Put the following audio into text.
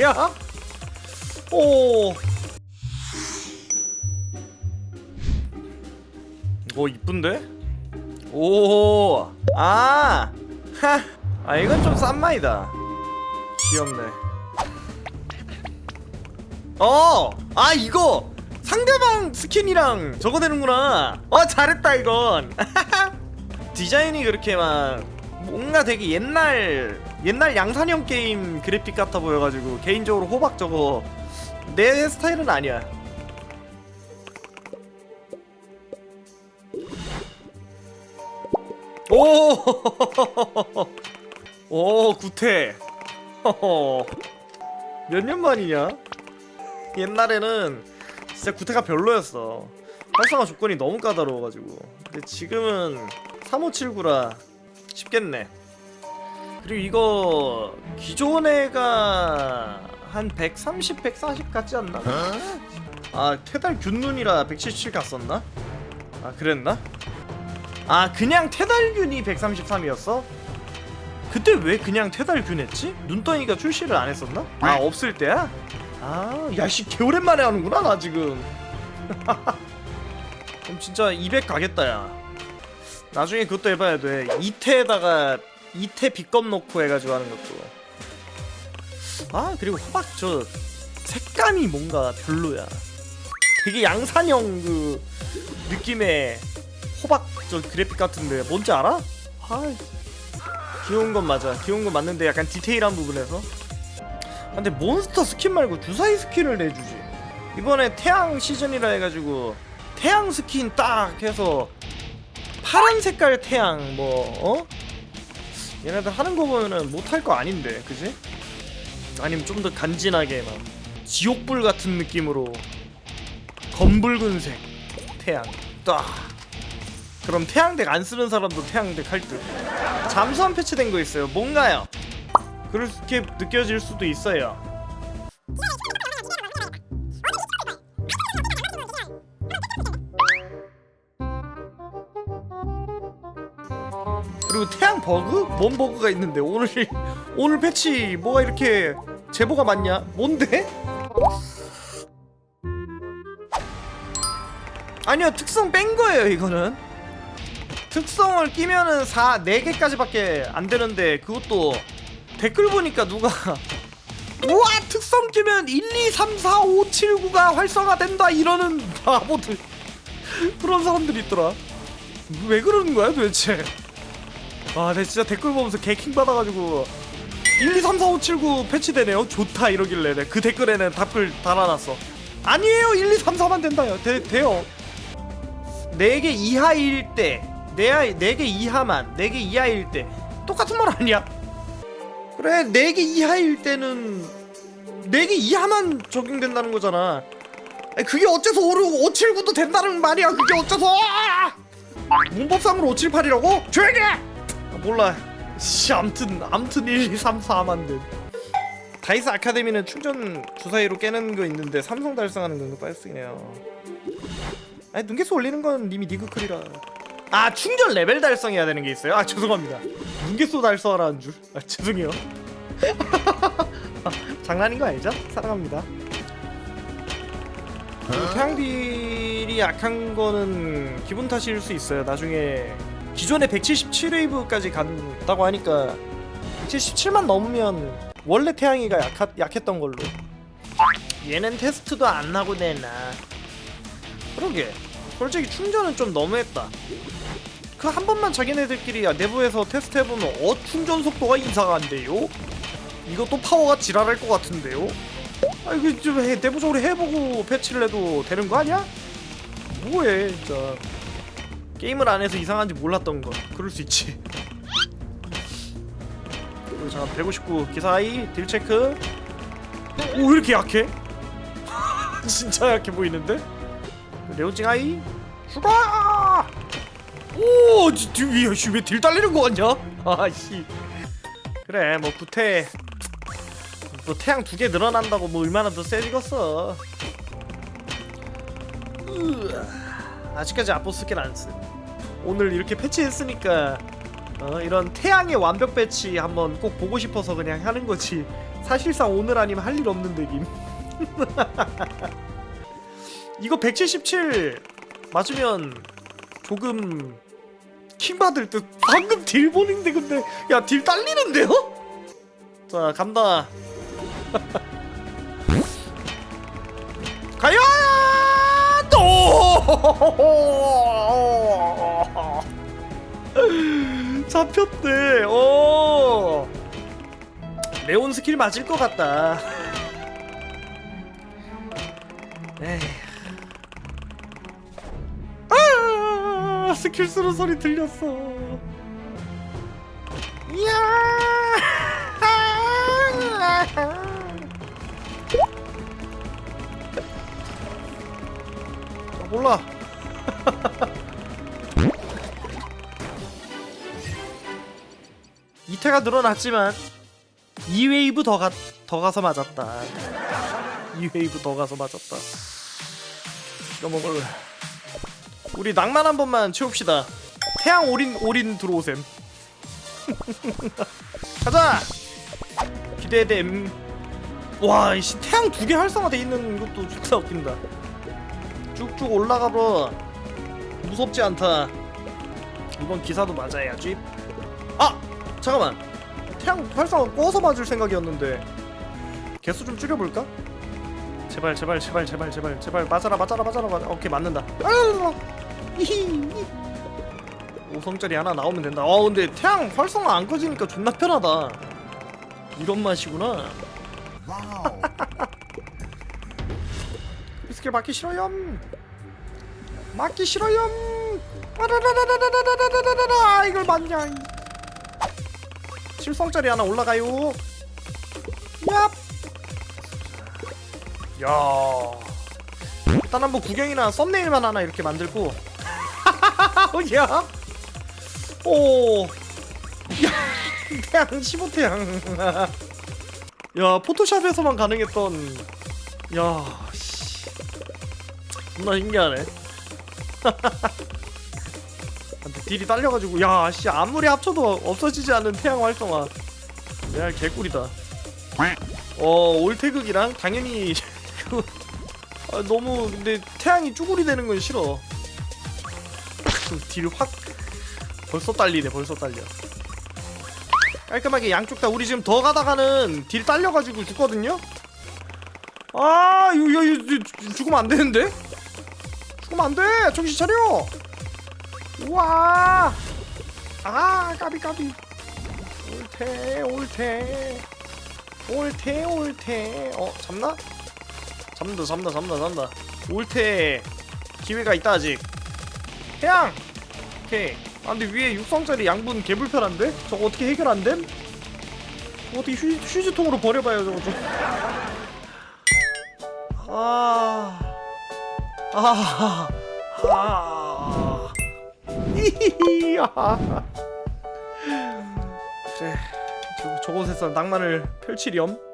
야. 오. 오 이쁜데? 오. 아. 하. 아 이건 좀 싼 마이다. 귀엽네. 어. 아 이거 상대방 스킨이랑 저거 되는구나. 어 잘했다 이건. 디자인이 그렇게 막 뭔가 되게 옛날 옛날 양산형 게임 그래픽 같아 보여가지고 개인적으로 호박 저거 내 스타일은 아니야. 오, 오 구태. 몇 년 만이냐? 옛날에는 진짜 구태가 별로였어. 활성화 조건이 너무 까다로워가지고. 근데 지금은 3579라 쉽겠네. 그리고 이거 기존 애가 한 130, 140 같지 않나? 아 테달 균눈이라 177 갔었나? 아 그랬나? 아 그냥 테달균이 133이었어? 그때 왜 그냥 테달균 했지? 눈덩이가 출시를 안 했었나? 아 없을 때야? 아 야씨 개오랜만에 하는구나 나 지금 그럼 진짜 200 가겠다 야 나중에 그것도 해봐야 돼 2태에다가 2태 빗검 넣고 해가지고 하는 것도. 아 그리고 호박 저 색감이 뭔가 별로야. 되게 양산형 그 느낌의 호박 저 그래픽 같은데 뭔지 알아? 아 귀여운 건 맞아. 귀여운 건 맞는데 약간 디테일한 부분에서. 아, 근데 몬스터 스킨 말고 주사위 스킨을 내주지. 이번에 태양 시즌이라 해가지고 태양 스킨 딱 해서 파란 색깔 태양 뭐 어? 얘네들 하는 거 보면은 못할 거 아닌데 그지? 아니면 좀 더 간지나게 막 지옥불 같은 느낌으로 검붉은색 태양 딱 그럼 태양덱 안 쓰는 사람도 태양덱 할듯 잠수함 패치된 거 있어요 뭔가요? 그렇게 느껴질 수도 있어요 그리고 태양 버그? 뭔 버그가 있는데 오늘 오늘 패치 뭐가 이렇게 제보가 많냐? 뭔데? 아니요 특성 뺀 거예요 이거는 특성을 끼면은 4, 4개까지밖에 안 되는데 그것도 댓글 보니까 누가 우와 특성 끼면 1, 2, 3, 4, 5, 7, 9가 활성화된다 이러는 바보들 그런 사람들이 있더라 왜 그러는 거야 도대체 아, 내 진짜 댓글 보면서 개킹 받아가지고 1, 2, 3, 4, 5, 7, 9 패치되네요. 좋다 이러길래 내가 그 댓글에는 답글 달아놨어. 아니에요. 1, 2, 3, 4만 된다요. 돼, 돼요. 4개 이하일 때, 4, 4개 이하만, 4개 이하일 때 똑같은 말 아니야? 그래, 4개 이하일 때는 4개 이하만 적용된다는 거잖아. 그게 어째서 5, 5, 7, 9도 된다는 말이야. 그게 어째서? 문법상으로 578이라고? 조용히 해! 아, 몰라. 씨 암튼 암튼 1, 2, 3, 4만 돼. 다이스 아카데미는 충전 주사위로 깨는 거 있는데 삼성 달성하는 건 빨리 쓰네요. 아니 눈개수 올리는 건 이미 니그클이라. 아 충전 레벨 달성해야 되는 게 있어요? 아 죄송합니다. 눈개수 달성하라는 줄? 아, 죄송해요. 아, 장난인 거 알죠? 사랑합니다. 그 태양딜이 약한 거는 기분 탓일 수 있어요. 나중에 기존에 177웨이브까지 간다고 하니까 177만 넘으면 원래 태양이가 약하, 약했던 걸로. 얘는 테스트도 안 하고 내나. 그러게. 솔직히 충전은 좀 너무했다. 그 한 번만 자기네들끼리 내부에서 테스트 해보면 어 충전 속도가 이상한데요? 이것도 파워가 지랄할 것 같은데요? 아 이거 좀 해, 내부적으로 해보고 패치를 해도 되는 거 아니야? 뭐해 진짜 게임을 안 해서 이상한지 몰랐던 거 그럴 수 있지 그리고 잠깐 159 기사이 딜 체크 오왜 이렇게 약해? 진짜 약해 보이는데? 레오징 아이 죽어! 오! 왜딜 달리는 거 같냐? 아씨 그래 뭐 구태 뭐 태양 두 개 늘어난다고 뭐 얼마나 더 세지겠어 으아, 아직까지 아포 스킬 안쓰 오늘 이렇게 패치했으니까 어, 이런 태양의 완벽 배치 한번 꼭 보고 싶어서 그냥 하는 거지. 사실상 오늘 아니면 할 일 없는 덱임. 이거 177 맞으면 조금 킹 받을 듯. 방금 딜 보는데 근데 야 딜 딸리는데요? 자 간다. 가요! 또 잡혔대. 오 레온 스킬 맞을 것 같다. 에이 아 스킬 쓰는 소리 들렸어. 이야. 아, 몰라 이태가 늘어났지만 2웨이브 더, 가, 더 가서 맞았다. 2웨이브 더 가서 맞았다. 이거 먹을 우리 낭만 한 번만 채웁시다. 태양 올인 올인 들어오셈. 가자! 기대됨. 와 이씨 태양 두 개 활성화돼 있는 것도 존나 웃긴다. 쭉쭉 올라가봐. 무섭지 않다. 이번 기사도 맞아야지. 아 잠깐만. 태양 활성화 꺼서 맞을 생각이었는데. 개수 좀 줄여볼까? 제발 제발 제발 제발 제발 제발. 맞아라 맞아라 맞아라 맞아 오케이 맞는다. 오성짜리 하나 나오면 된다. 아 근데 태양 활성화 안 꺼지니까 존나 편하다. 이런 맛이구나. 이 스킬 맞기 싫어요. 맞기 싫어요. 아라라라라라라라라라라 이걸 맞냐 실성짜리 하나 올라가요 얍 야. 일단 한번 구경이나 썸네일만 하나 이렇게 만들고. 야. 오. 야. 태양 15태양. 야, 포토샵에서만 가능했던 야, 씨. 존나 신기하네. 딜이 딸려가지고 야, 씨 아무리 합쳐도 없어지지 않는 태양 활성화. 야, 개꿀이다. 어, 올태극이랑 당연히 그 아, 너무 근데 태양이 쭈구리 되는 건 싫어. 딜 확 벌써 딸리네 벌써 딸려. 깔끔하게 양쪽 다 우리 지금 더 가다가는 딜 딸려가지고 죽거든요. 아 이거 이거, 이거 죽으면 안 되는데? 죽으면 안 돼. 정신 차려. 우와. 아 까비 까비. 옳대 옳대. 옳대 옳대. 어 잡나? 잡는다 잡는다 잡는다 잡는다 올테 기회가 있다 아직 태양 오케이 아 근데 위에 육성짜리 양분 개불편한데? 저거 어떻게 해결 안 됨? 어떻게 휴, 휴지통으로 버려봐요 저거 좀 아... 아... 아... 아... 그래 저, 저곳에서 낭만을 펼치렴